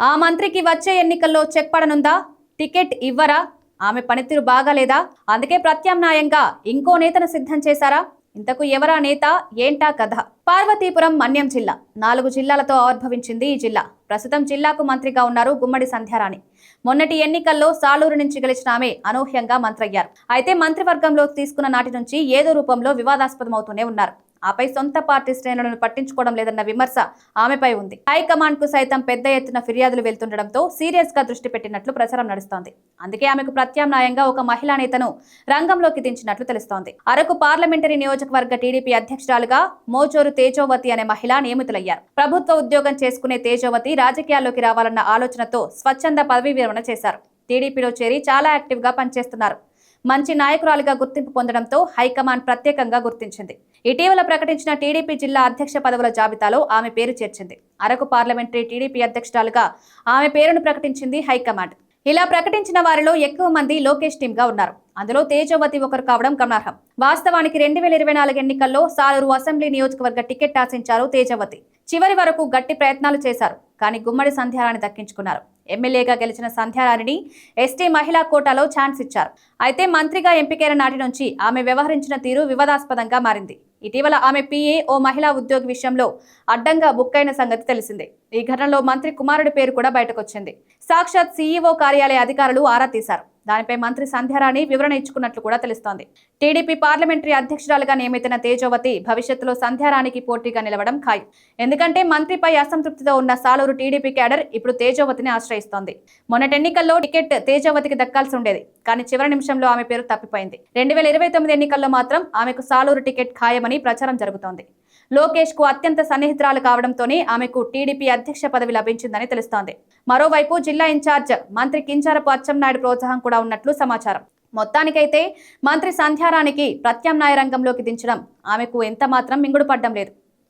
ఆ మంత్రికి వచ్చే ఎన్నికల్లో చెక్ పడనుందా? టికెట్ ఇవ్వరా? ఆమె పనితీరు బాగాలేదా? అందుకే ప్రత్యామ్నాయంగా ఇంకో నేతను సిద్ధం చేశారా? ఇంతకు ఎవరా నేత? ఏంటా కథ? పార్వతీపురం మన్యం జిల్లా. నాలుగు జిల్లాలతో ఆవిర్భవించింది ఈ జిల్లా. ప్రస్తుతం జిల్లాకు మంత్రిగా ఉన్నారు గుమ్మడి సంధ్యారాణి. మొన్నటి ఎన్నికల్లో సాలూరు నుంచి గెలిచిన ఆమె అనూహ్యంగా మంత్రయ్యారు. అయితే మంత్రివర్గంలో తీసుకున్న నాటి నుంచి ఏదో రూపంలో వివాదాస్పదమవుతూనే ఉన్నారు. ఆపై సొంత పార్టీ శ్రేణులను పట్టించుకోవడం లేదన్న విమర్శ ఆమెపై ఉంది. హైకమాండ్కు సైతం పెద్ద ఎత్తున ఫిర్యాదులు వెళ్తుండటంతో సీరియస్గా దృష్టి పెట్టినట్లు ప్రచారం నడుస్తోంది. అందుకే ఆమెకు ప్రత్యామ్నాయంగా ఒక మహిళా నేతను రంగంలోకి దించినట్లు తెలుస్తోంది. అరకు పార్లమెంటరీ నియోజకవర్గ టీడీపీ అధ్యక్షురాలుగా మోచోరు తేజోవతి అనే మహిళ నియమితులయ్యారు. ప్రభుత్వ ఉద్యోగం చేసుకునే తేజోవతి రాజకీయాల్లోకి రావాలన్న ఆలోచనతో స్వచ్ఛంద పదవీ విరమణ చేశారు. టీడీపీలో చేరి చాలా యాక్టివ్గా పనిచేస్తున్నారు. మంచి నాయకురాలిగా గుర్తింపు పొందడంతో హైకమాండ్ ప్రత్యేకంగా గుర్తించింది. ఇటీవల ప్రకటించిన టీడీపీ జిల్లా అధ్యక్ష పదవుల జాబితాలో ఆమె పేరు చేర్చింది. అరకు పార్లమెంటరీ టీడీపీ అధ్యక్షురాలుగా ఆమె పేరును ప్రకటించింది హైకమాండ్. ఇలా ప్రకటించిన వారిలో ఎక్కువ మంది లోకేష్ టీమ్గా ఉన్నారు. అందులో తేజోవతి ఒకరు కావడం గమనార్హం. వాస్తవానికి రెండు వేల ఇరవై నాలుగు ఎన్నికల్లో సాలూరు అసెంబ్లీ నియోజకవర్గ టికెట్ ఆశించారు తేజవతి. చివరి వరకు గట్టి ప్రయత్నాలు చేశారు. కానీ గుమ్మడి సంధ్యారాన్ని దక్కించుకున్నారు. ఎమ్మెల్యేగా గెలిచిన సంధ్యారాణిని ఎస్టీ మహిళా కోటాలో ఛాన్స్ ఇచ్చారు. అయితే మంత్రిగా ఎంపికైన నాటి నుంచి ఆమె వ్యవహరించిన తీరు వివాదాస్పదంగా మారింది. ఇటీవల ఆమె పిఏ ఓ మహిళా ఉద్యోగి విషయంలో అడ్డంగా బుక్కైన సంగతి తెలిసిందే. ఈ ఘటనలో మంత్రి కుమారుడి పేరు కూడా బయటకొచ్చింది. సాక్షాత్ సీఈఓ కార్యాలయ అధికారులు ఆరా తీశారు. దానిపై మంత్రి సంధ్యారాణి వివరణ ఇచ్చుకున్నట్లు కూడా తెలుస్తోంది. టీడీపీ పార్లమెంటరీ అధ్యక్షురాలుగా నియమితున్న తేజోవతి భవిష్యత్తులో సంధ్యారాణికి పోటీగా నిలవడం ఖాయం. ఎందుకంటే మంత్రిపై అసంతృప్తితో ఉన్న సాలూరు టీడీపీ క్యాడర్ ఇప్పుడు తేజోవతిని ఆశ్రయిస్తోంది. మొన్నటి ఎన్నికల్లో టికెట్ తేజోవతికి దక్కాల్సి ఉండేది కానీ చివరి నిమిషంలో ఆమె పేరు తప్పిపోయింది. రెండు వేల ఇరవై తొమ్మిది ఎన్నికల్లో మాత్రం ఆమెకు సాలూరు టికెట్ ఖాయమని ప్రచారం జరుగుతోంది. లోకేష్కు అత్యంత సన్నిహితురాలు కావడంతోనే ఆమెకు టీడీపీ అధ్యక్ష పదవి లభించిందని తెలుస్తోంది. మరోవైపు జిల్లా ఇన్ఛార్జ్ మంత్రి కించారపు అచ్చెన్నాయుడు ప్రోత్సాహం కూడా ఉన్నట్లు సమాచారం. మొత్తానికైతే మంత్రి సంధ్యారానికి ప్రత్యామ్నాయ రంగంలోకి దించడం ఆమెకు ఎంత మాత్రం మింగుడు లేదు.